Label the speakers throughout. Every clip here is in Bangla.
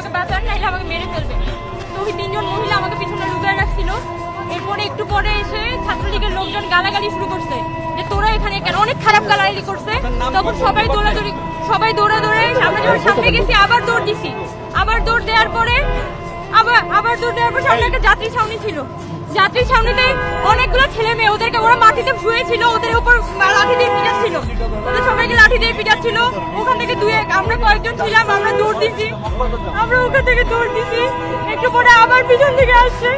Speaker 1: আমাকে বাঁচান নাইলে আমাকে মেরে ফেলবে। তো ওই তিনজন মহিলা আমাকে পিছনে লুকিয়ে রাখছিল। এরপরে একটু পরে এসে ছাত্রলীগের লোকজন গালাগালি শুরু করছে যে তোরা এখানে কেন? অনেক খারাপ গালাগালি করছে। তখন সবাই দৌড়াদৌড়ি সবাই দৌড়া দৌড়ে আমরা যখন সামনে গেছি আবার দৌড় দিছি। আবার দৌড় দেওয়ার পরে আবার আবার দৌড় দেওয়ার পর সামনে একটা যাত্রী ছাউনি ছিল। যাত্রী ছাউনিতে অনেকগুলো ছেলে মেয়ে ওদেরকে ওরা মাটিতে শুয়েছিল ওদের উপর লাঠি দিয়ে পিটাচ্ছিল। ওদের সবাইকে লাঠি দিয়ে পিটাচ্ছিল। ওখান থেকে দুই আমরা কয়েকজন ছিলাম দৌড় দিছি। আমরা ওখান থেকে দৌড় দিছি। একটু পরে আবার পিছন থেকে আসছে।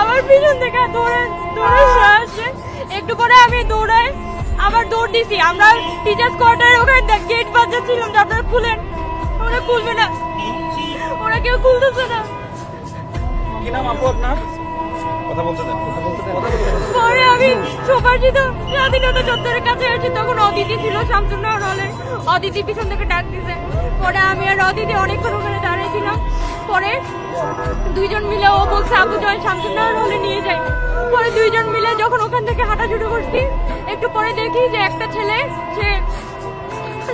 Speaker 1: আবার পিছন থেকে দৌড়ে দৌড়ে আসছে। একটু পরে আমি দৌড়াই আবার দৌড় দিছি। আমরা টিচার্স কোয়ার্টারে ওখানে গেট বাজাচ্ছিলাম যে আপনারা খুলেন। ওরা খুলবে না। ওরা কেউ খুলতেছে না।
Speaker 2: কি নাম আপু আপনার? কথা বলতে দেন কথা বলতে দেন।
Speaker 1: পরে আমি সুপারজিত স্বাধীনতা চত্বরের কাছে এসেছি তখন অদিতি ছিল শামসুন্নগর হলে অদিতি পিছন থেকে ডাক দিছে। পরে আমি আর অদিতি অনেকক্ষণ ওখানে দাঁড়িয়েছিলাম পরে দুইজন মিলে ও বলছে আবু জয় শামসুন্নগর হলে নিয়ে যাই। পরে দুইজন মিলে যখন ওখান থেকে হাঁটা শুরু করছি, একটু পরে দেখি যে একটা ছেলে, সে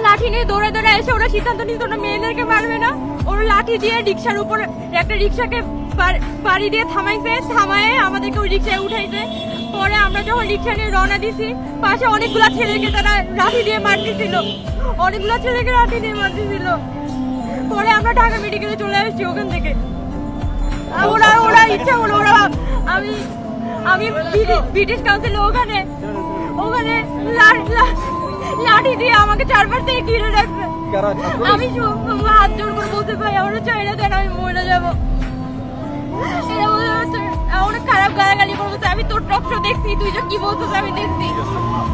Speaker 1: লাঠি নিয়ে দৌড়ে দৌড়ে এসে ওরা সিদ্ধান্ত নিচ্ছে ওরা মেয়েদেরকে মারবে না। ওর লাঠি দিয়ে রিক্সার উপর, একটা রিক্সাকে বাড়ি দিয়ে থামাইছে, থামায়ে আমাদেরকে ওই রিক্সায় উঠাইছে। পরে আমরা যখন রিক্সা নিয়ে রওনা দিছি পাশে অনেকগুলো ছেলেকে তারা লাঠি দিয়ে মারতেছিল। অনেকগুলো ছেলেকে লাঠি দিয়ে মারতেছিল। পরে আমরা ঢাকা মেডিকেলে চলে আসছি ওখান থেকে। ওরা ওরা ইচ্ছা করল ওরা আমি আমি ব্রিটিশ- কাউন্সিলে ওখানে ওখানে লাঠি দিয়ে আমাকে চারবার থেকে ঘিরে রাখবে। আমি হাত জোর করে বলতে পারি আমরা চাই না আমি মরে যাব। অনেক খারাপ গালাগালি করতেছে। আমি তোর টক শো দেখছি তুই যে কি বলছিস আমি দেখছি।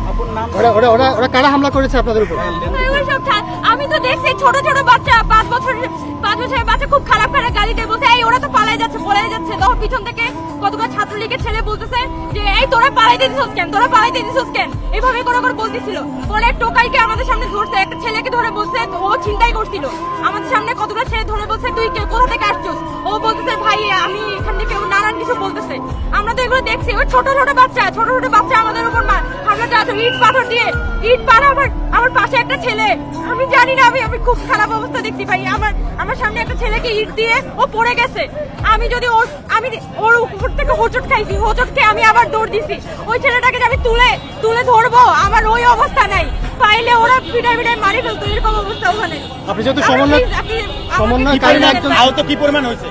Speaker 2: আপুর
Speaker 3: ওরা ওরা ওরা ওরা কারা হামলা করেছে আপনাদের উপর?
Speaker 1: এগুলো সব ছা- আমি তো দেখছি ছোট ছোট বাচ্চা পাঁচ বছর পাঁচ বছরের বাচ্চা খুব খারাপ খারাপ গালি দিয়ে বলছে। এই ওরা তো পালাই যাচ্ছে পলাই যাচ্ছে। তখন পিছন থেকে কতগুলো ছাত্রলীগের ছেলে বলতেছে যে এই তোরা পালাইতে দিছিস কেন? তোরা পালাইতে দিছিস কেন? এইভাবে করে করে বলতেছিল। পরে টোকাইকে আমাদের সামনে ধরছে। একটা ছেলেকে ধরে বলছে ও চিন্তাই করছিল। আমাদের সামনে কতগুলো ছেলে ধরে বলছে তুই কে? কোথা থেকে আসছিস? ও বলতেছে ভাই আমি নানান কিছু বলতেছে। আমরা তো এগুলো দেখছি। ওই ছোট ছোট বাচ্চা ছোট ছোট বাচ্চা আমাদের উপর হামলা চালাচ্ছে ইট পাথর দিয়ে ইট পাড়া আমার আমার পাশে একটা ছেলে। আমি জানি না আমি আমি খুব খারাপ অবস্থা দেখছি ভাই। আমার আমার সামনে একটা ছেলেকে ইট দিয়ে ও পড়ে গেছে। আমি যদি ওর আমি ওর উপর থেকে হোঁচট খাইছি। হোঁচট খেয়ে আমি আবার দৌড় দিছি। ওই ছেলেটাকে আমি তুলে তুলে ধরবো আমার ওই অবস্থা নাই। পাইলে ওরা পিটাই পিটাই মারি ফেলতো এরকম অবস্থা ওখানে।
Speaker 3: আপনি যেহেতু সমন্বয় সমন্বয়কারী একজন
Speaker 1: না।
Speaker 2: আহত কি পরিমাণ হয়েছে?